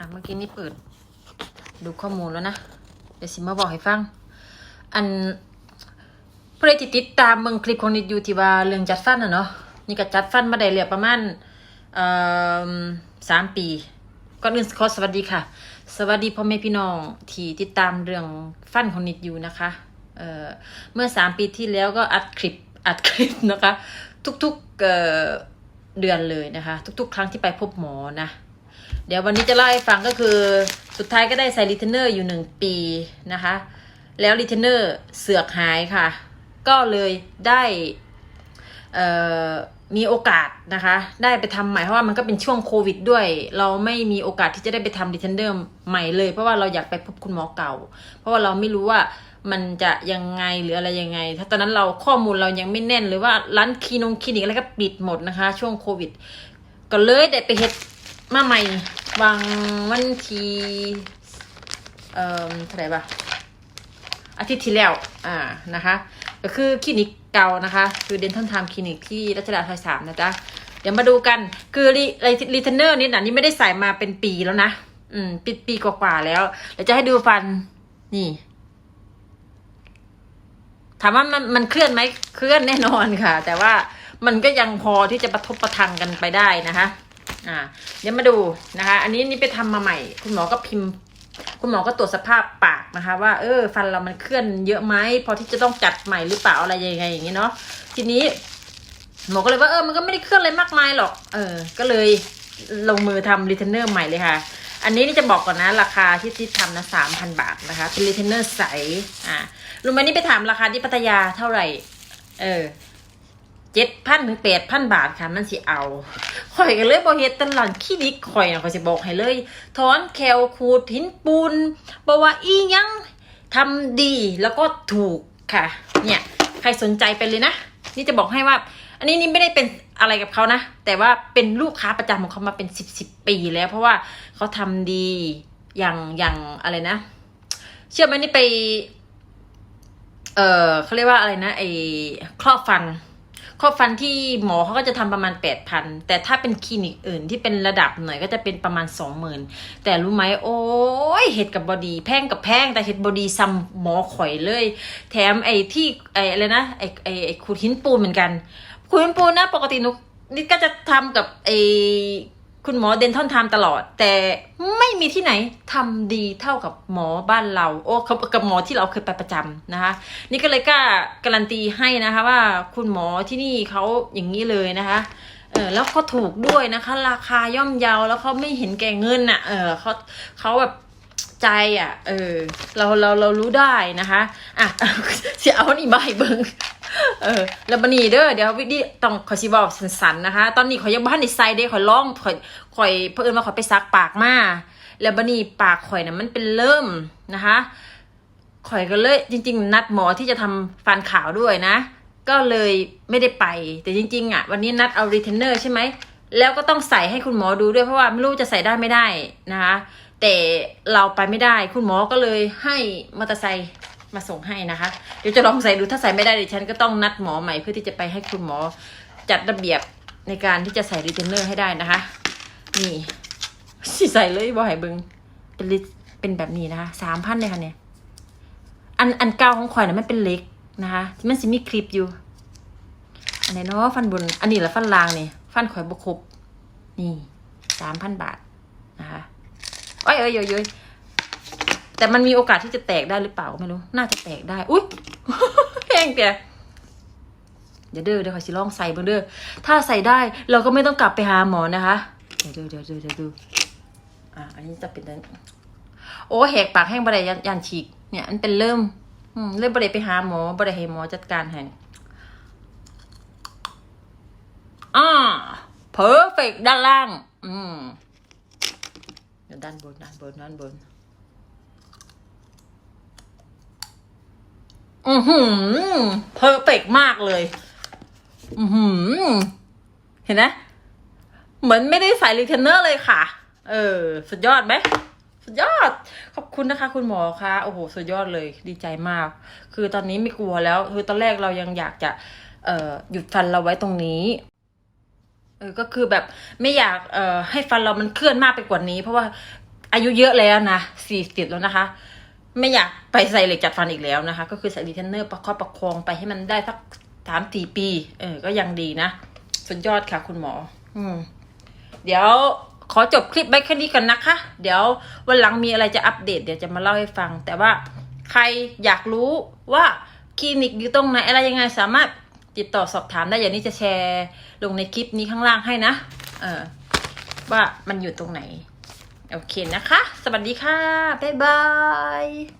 อะเมื่อกี้นี่เปิด ดูข้อมูลแล้วนะ เดี๋ยวสิมาบอกให้ฟัง อันผู้ใดที่ติดตามเมืองคลิปของนิดอยู่ที่ว่าเรื่องจัดฟันอะเนาะนี่ก็จัดฟันมาได้เรียบประมาณเอ่อสามปีก่อนอื่นขอสวัสดีค่ะ สวัสดีพ่อแม่พี่น้องที่ติดตามเรื่องฟันของนิดอยู่นะคะเอ่อเมื่อสามปีที่แล้วก็อัดคลิปอัดคลิปนะคะ ทุกๆเเดือนเลยนะคะ ทุก ๆ ครั้งที่ไปพบหมอนะ เดี๋ยววันนี้จะเล่าให้ฟังก็คือสุดท้ายก็ได้ใส่รีเทนเนอร์อยู่หนึ่งปีนะคะ แล้วรีเทนเนอร์เสือกหายค่ะ ก็เลยได้มีโอกาสนะคะ ได้ไปทำใหม่เพราะว่ามันก็เป็นช่วงโควิดด้วย เราไม่มีโอกาสที่จะได้ไปทำรีเทนเนอร์ใหม่เลย เพราะว่าเราอยากไปพบคุณหมอเก่า เพราะว่าเราไม่รู้ว่ามันจะยังไงหรืออะไรยังไง ถ้าตอนนั้นเราข้อมูลเรายังไม่แน่นหรือว่าร้านคลินงคลินิกอะไรก็ปิดหมดนะคะ ช่วงโควิด ก็เลยได้ไปเฮ็ดมาใหม่ วางวันที่ เอ่อเท่าไหร่ปะอาทิตย์ที่แล้ว อ่า นะคะ ก็คือคลินิกเก่านะคะ คือเดนทัลไทม์คลินิกที่รัชดาซอยสามนะจ๊ะ เดี๋ยวมาดูกัน คือรีรีเทนเนอร์นี่นะนี่ไม่ได้ใส่มาเป็นปีแล้วนะ อืม ปีปีกว่าๆแล้วเดี๋ยวจะให้ดูฟัน นี่ ถามว่ามันมันเคลื่อนไหม เคลื่อนแน่นอนค่ะ แต่ว่ามันก็ยังพอที่จะประทบประทังกันไปได้นะคะ อ่า เดี๋ยวมาดูนะคะ อันนี้นี่ไปทำมาใหม่ คุณหมอก็พิมพ์ คุณหมอก็ตรวจสภาพปากนะคะ ว่าเออ ฟันเรามันเคลื่อนเยอะไหมพอที่จะต้องจัดใหม่หรือเปล่าอะไรยังไงอย่างนี้เนาะทีนี้ หมอก็เลยว่าเออมันก็ไม่ได้เคลื่อนอะไรมากมายหรอก เออ ก็เลยลงมือทำรีเทนเนอร์ใหม่เลยค่ะ อันนี้นี่จะบอกก่อนนะราคาที่ที่ทำนะสามพันบาทนะคะ เป็นรีเทนเนอร์ใส อ่ารู้ไหมนี่ไปถามราคาที่พัทยาเท่าไหร่ เออ เจ็ดพันถึงแปดพันบาทค่ะ มันสิเอาข่อยกันเลยบอเฮ็ดตลาดคลินิกข่อยนะข่อยสิบอกให้เลยถอนแคลขูดหินปูนบอกว่าอีหยังทำดีแล้วก็ถูกค่ะ เนี่ยใครสนใจไปเลยนะ นี่จะบอกให้ว่า อันนี้นี่ไม่ได้เป็นอะไรกับเขานะ แต่ว่าเป็นลูกค้าประจำของเขามาเป็นสิบสิบปีแล้ว เพราะว่าเขาทำดีอย่างอย่างอะไรนะ เชื่อไหมนี่ไป เออเขาเรียกว่าอะไรนะไอ้ครอบฟัน ครอบฟันที่หมอเขาก็จะทำประมาณแปดพันแต่ถ้าเป็นคลินิกอื่นที่เป็นระดับหน่อยก็จะเป็นประมาณสองหมื่นแต่รู้ไหมโอ้ยเห็ดกับบอดีแพงกับแพงแต่เห็ดบอดีซัมหมอข่อยเลย แถมไอ้ที่ไอ้อะไรนะไอ้ไอ้ไอ้ขูดหินปูนเหมือนกันขูดหินปูนนะปกตินุกนี่ก็จะทำกับไอ้ คุณหมอเดนทอนทำตลอด แต่ไม่มีที่ไหนทำดีเท่ากับหมอบ้านเรา โอ้เขากับหมอที่เราเคยไปประจำนะคะ นี่ก็เลยกล้าการันตีให้นะคะว่าคุณหมอที่นี่เขาอย่างนี้เลยนะคะเออแล้วเขาถูกด้วยนะคะ ราคาย่อมเยาแล้วเขาไม่เห็นแก่เงินอะเออเขาเขาแบบใจอะ เออ เราเราเรารู้ได้นะคะ อะเสียเอานี่ให้เบิง เออแล้วบันนี้เด้อเดี๋ยววิดีต้องขอชิบอกสันๆนะคะ ตอนนี้ขอยยังบ้านในไซด์เด้ขอยร้องขอยขอยเพื่อนมาขอยไปซักปากมาแล้วบันนี้ปากข่อยน่ะมันเป็นเริ่มนะคะข่อยก็เลยจริง ๆ นัดหมอที่จะทำฟันขาวด้วยนะ ก็เลยไม่ได้ไป แต่จริง ๆ อะ วันนี้นัดเอารีเทนเนอร์ใช่ไหมแล้วก็ต้องใส่ให้คุณหมอดูด้วยเพราะว่าไม่รู้จะใส่ได้ไม่ได้นะคะ แต่เราไปไม่ได้คุณหมอก็เลยให้มอเตอร์ไซค์ มาส่งให้นะคะ เดี๋ยวจะลองใส่ดูถ้าใส่ไม่ได้เดี๋ยวฉันก็ต้องนัดหมอใหม่เพื่อที่จะไปให้คุณหมอจัดระเบียบในการที่จะใส่รีเทนเนอร์ให้ได้นะคะ นี่สิใส่เลยบ่ให้เบิงเป็นลิเป็นแบบนี้นะคะสามพันเลยค่ะเนี่ย อันอันเก่าของข่อยนะมันเป็นเล็กนะคะที่มันสิมีคลิปอยู่ อันไหนเนาะฟันบน อันนี้แหละฟันลางนี่ฟันข่อยบกครบนี่สามพันบาทนะคะโอ้ยเอ้ยเอ้ยเอ้ย แต่มันมีโอกาสที่จะแตกได้หรือเปล่าไม่รู้ น่าจะแตกได้ อุ้ยแห้งเปียเดี๋ยวเด้อเดี๋ยวขอยสิลองใส่เบิ่งเด้อ ถ้าใส่ได้เราก็ไม่ต้องกลับไปหาหมอนะคะ เดี๋ยวเดี๋ยวเดี๋ยวเดี๋ยวเดี๋ยวดูอะอันนี้จะเป็นอันโอ้แหกปากแห้งบไดยันยันฉีก เนี่ยมันเป็นเริ่ม อืมเริ่มบไดไปหาหมอบไดให้หมอจัดการให้อ่าเพอร์เฟกด้านล่าง อืมดี๋ยวด้านบนด้านบนด้านบน อือ หือเพอร์เฟกมากเลย อือหือ เห็นไหมเหมือนไม่ได้ใส่รีเทนเนอร์เลยค่ะ เออ สุดยอดไหมสุดยอด ขอบคุณนะคะ คุณหมอคะโอ้โห สุดยอดเลย ดีใจมาก คือตอนนี้ไม่กลัวแล้ว คือตอนแรกเรายังอยากจะ เอ่อ หยุดฟันเราไว้ตรงนี้เออก็คือแบบไม่อยากเอ่อให้ฟันเรามันเคลื่อนมากไปกว่านี้ เพราะว่าอายุเยอะแล้วนะสี่สิบแล้วนะคะ ไม่อยากไปใส่เหล็กจัดฟันอีกแล้วนะคะ ก็คือใส่รีเทนเนอร์ประคับประคองไปให้มันได้สักสามสี่ปี เออ ก็ยังดีนะ สุดยอดค่ะคุณหมอ อืม เดี๋ยวขอจบคลิปไว้แค่นี้กันนะคะ เดี๋ยววันหลังมีอะไรจะอัปเดต เดี๋ยวจะมาเล่าให้ฟัง แต่ว่าใครอยากรู้ว่าคลินิกอยู่ตรงไหนอะไรยังไงสามารถติดต่อสอบถามได้อย่างนี้จะแชร์ลงในคลิปนี้ข้างล่างให้นะ เออ ว่ามันอยู่ตรงไหน โอเคนะคะ สวัสดีค่ะ บ๊ายบาย